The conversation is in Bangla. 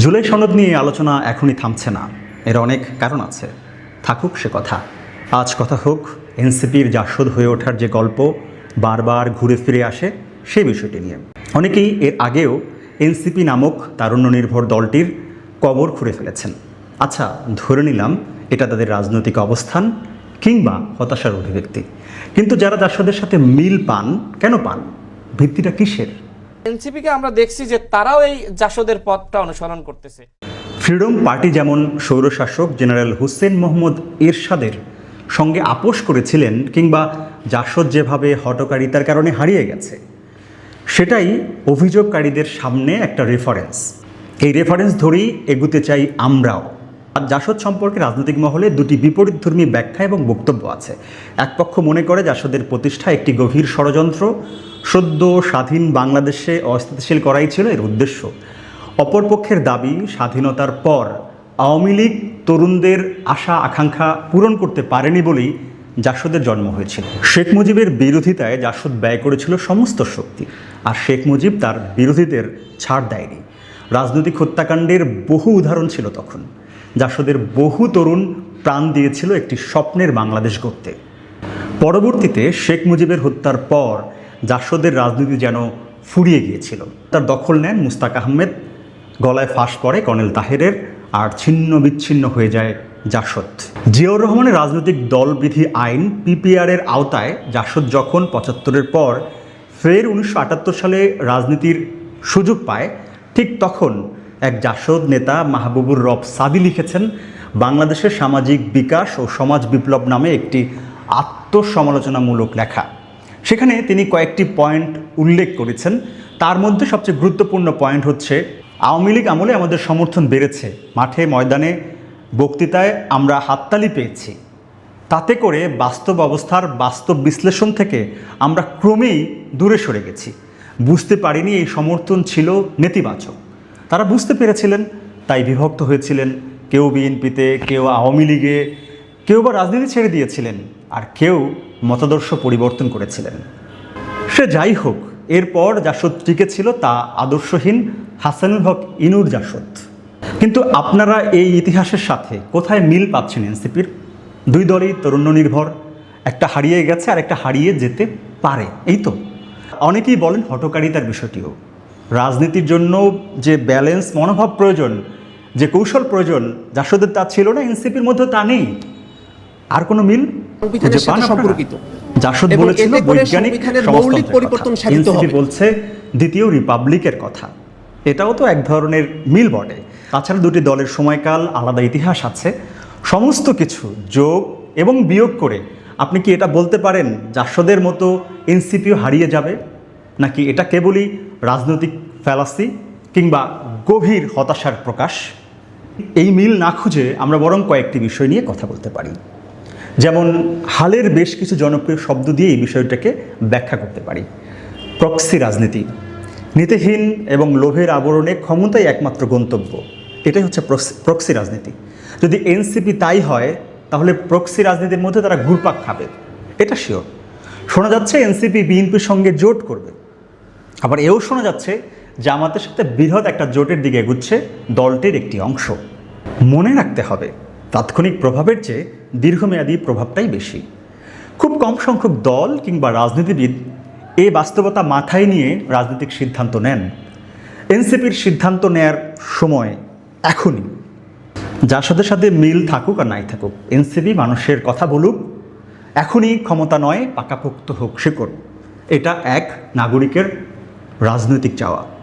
জুলাই সনদ নিয়ে আলোচনা এখনই থামছে না। এর অনেক কারণ আছে। থাকুক সে কথা। আজ কথা হোক, এনসিপির জাসদ হয়ে ওঠার যে গল্প বারবার ঘুরে ফিরে আসে সেই বিষয়টি নিয়ে। অনেকেই এর আগেও এনসিপি নামক তারুণ্য নির্ভর দলটির কবর খুঁড়ে ফেলেছেন। আচ্ছা ধরে নিলাম এটা তাদের রাজনৈতিক অবস্থান কিংবা হতাশার অভিব্যক্তি। কিন্তু যারা জাসদের সাথে মিল পান, কেন পান? ভিত্তিটা কিসের? এনসিপিকে আমরা দেখছি যে তারাও এই জাসদের পথটা অনুসরণ করতেছে। ফ্রিডম পার্টি যেমন স্বৈরশাসক জেনারেল হুসেন মোহাম্মদ এরশাদের সঙ্গে আপোষ করেছিলেন কিংবা জাসদ যেভাবে হটকারিতার কারণে হারিয়ে গেছে, সেটাই অভিযোগকারীদের সামনে একটা রেফারেন্স এই রেফারেন্স ধরেই এগুতে চাই আমরাও। আর জাসদ সম্পর্কে রাজনৈতিক মহলে দুটি বিপরীতধর্মী ব্যাখ্যা এবং বক্তব্য আছে। এক পক্ষ মনে করে জাসদের প্রতিষ্ঠা একটি গভীর ষড়যন্ত্র সদ্য স্বাধীন বাংলাদেশে অস্থিতিশীল করাই ছিল এর উদ্দেশ্য। অপরপক্ষের দাবি স্বাধীনতার পর আওয়ামী লীগ তরুণদের আশা, আকাঙ্ক্ষা পূরণ করতে পারেনি বলেই জাসদের জন্ম হয়েছিল। শেখ মুজিবের বিরোধিতায় জাসদ ব্যয় করেছিল সমস্ত শক্তি আর শেখ মুজিব তার বিরোধীদের ছাড় দেয়নি। রাজনৈতিক হত্যাকাণ্ডের বহু উদাহরণ ছিল তখন। জাসদের বহু তরুণ প্রাণ দিয়েছিল একটি স্বপ্নের বাংলাদেশ গড়তে। পরবর্তীতে শেখ মুজিবের হত্যার পর জাসদের রাজনীতি যেন ফুরিয়ে গিয়েছিল। তার দখল নেন মুস্তাক আহমেদ। গলায় ফাঁস পড়ে কর্নেল তাহেরের আর ছিন্ন বিচ্ছিন্ন হয়ে যায় জাসদ। জিয়াউর রহমানের রাজনৈতিক দলবিধি আইন পিপিআরের আওতায় জাসদ যখন পঁচাত্তরের পর ফের উনিশশো আটাত্তর সালে রাজনীতির সুযোগ পায়, ঠিক তখন এক জাসদ নেতা মাহবুবুর রব সাদি লিখেছেন, বাংলাদেশের সামাজিক বিকাশ ও সমাজ বিপ্লব নামে একটি আত্মসমালোচনামূলক লেখা। সেখানে তিনি কয়েকটি পয়েন্ট উল্লেখ করেছেন। তার মধ্যে সবচেয়ে গুরুত্বপূর্ণ পয়েন্ট হচ্ছে, আওয়ামী লীগ আমলে আমাদের সমর্থন বেড়েছে। মাঠে, ময়দানে বক্তৃতায় আমরা হাততালি পেয়েছি। তাতে করে বাস্তব অবস্থার বাস্তব বিশ্লেষণ থেকে আমরা ক্রমেই দূরে সরে গেছি। বুঝতে পারিনি এই সমর্থন ছিল নেতিবাচক। তারা বুঝতে পেরেছিলেন, তাই বিভক্ত হয়েছিলেন। কেউ বিএনপিতে, কেউ আওয়ামী লীগে, কেউ বা রাজনীতি ছেড়ে দিয়েছিলেন। আর কেউ মতাদর্শ পরিবর্তন করেছিলেন। সে যাই হোক, এরপর জাসদ টিকে ছিল তা আদর্শহীন হাসানুল হক ইনুর জাসদ কিন্তু আপনারা এই ইতিহাসের সাথে কোথায় মিল পাচ্ছেন এনসিপির? দুই দলই তরুণ নির্ভর একটা হারিয়ে গেছে আর একটা হারিয়ে যেতে পারে, এই তো। অনেকেই বলেন হটকারিতার বিষয়টিও। রাজনীতির জন্য যে ব্যালেন্স, মনোভাব প্রয়োজন, যে কৌশল প্রয়োজন জাসদের তা ছিল না, এনসিপির মধ্যে তা নেই। আর কোনো মিল? সংবিধানের সাথে সম্পর্কিত। জাসদ বলেছিল বৈজ্ঞানিক মৌলিক পরিবর্তন সাধিত হবে। বলছে দ্বিতীয় রিপাবলিকের কথা। এটাও তো এক ধরনের মিল বটে তাছাড়া দুটি দলের সময়কাল আলাদা ইতিহাস আছে। সমস্ত কিছু যোগ এবং বিয়োগ করে আপনি কি এটা বলতে পারেন জাসদের মতো এনসিপিও হারিয়ে যাবে? নাকি এটা কেবলই রাজনৈতিক ফ্যালাসি কিংবা গভীর হতাশার প্রকাশ? এই মিল না খুঁজে আমরা বরং কয়েকটি বিষয় নিয়ে কথা বলতে পারি। যেমন হালের বেশ কিছু জনপ্রিয় শব্দ দিয়ে এই বিষয়টাকে ব্যাখ্যা করতে পারি। প্রক্সি রাজনীতি। নীতিহীন এবং লোভের আবরণে ক্ষমতাই একমাত্র গন্তব্য। এটাই হচ্ছে প্রক্সি- রাজনীতি। যদি এনসিপি তাই হয়, তাহলে প্রক্সি রাজনীতির মধ্যে তারা ঘুরপাক খাবে। এটা শিওর শোনা যাচ্ছে এনসিপি বিএনপির সঙ্গে জোট করবে। আবার এও শোনা যাচ্ছে জামাতের সাথে বৃহৎ একটা জোটের দিকে এগুচ্ছে দলটির একটি অংশ। মনে রাখতে হবে তাৎক্ষণিক প্রভাবের চেয়ে দীর্ঘমেয়াদী প্রভাবটাই বেশি। খুব কম সংখ্যক দল কিংবা রাজনীতিবিদ এ বাস্তবতা মাথায় নিয়ে রাজনৈতিক সিদ্ধান্ত নেন। এনসিপির সিদ্ধান্ত নেয়ার সময় এখনই। জাসদের সাথে সাথে মিল থাকুক আর নাই থাকুক, এনসিপি মানুষের কথা বলুক, এখনই ক্ষমতা নয়, পাকাপোক্ত হোক শিকড় এটা এক নাগরিকের রাজনৈতিক চাওয়া।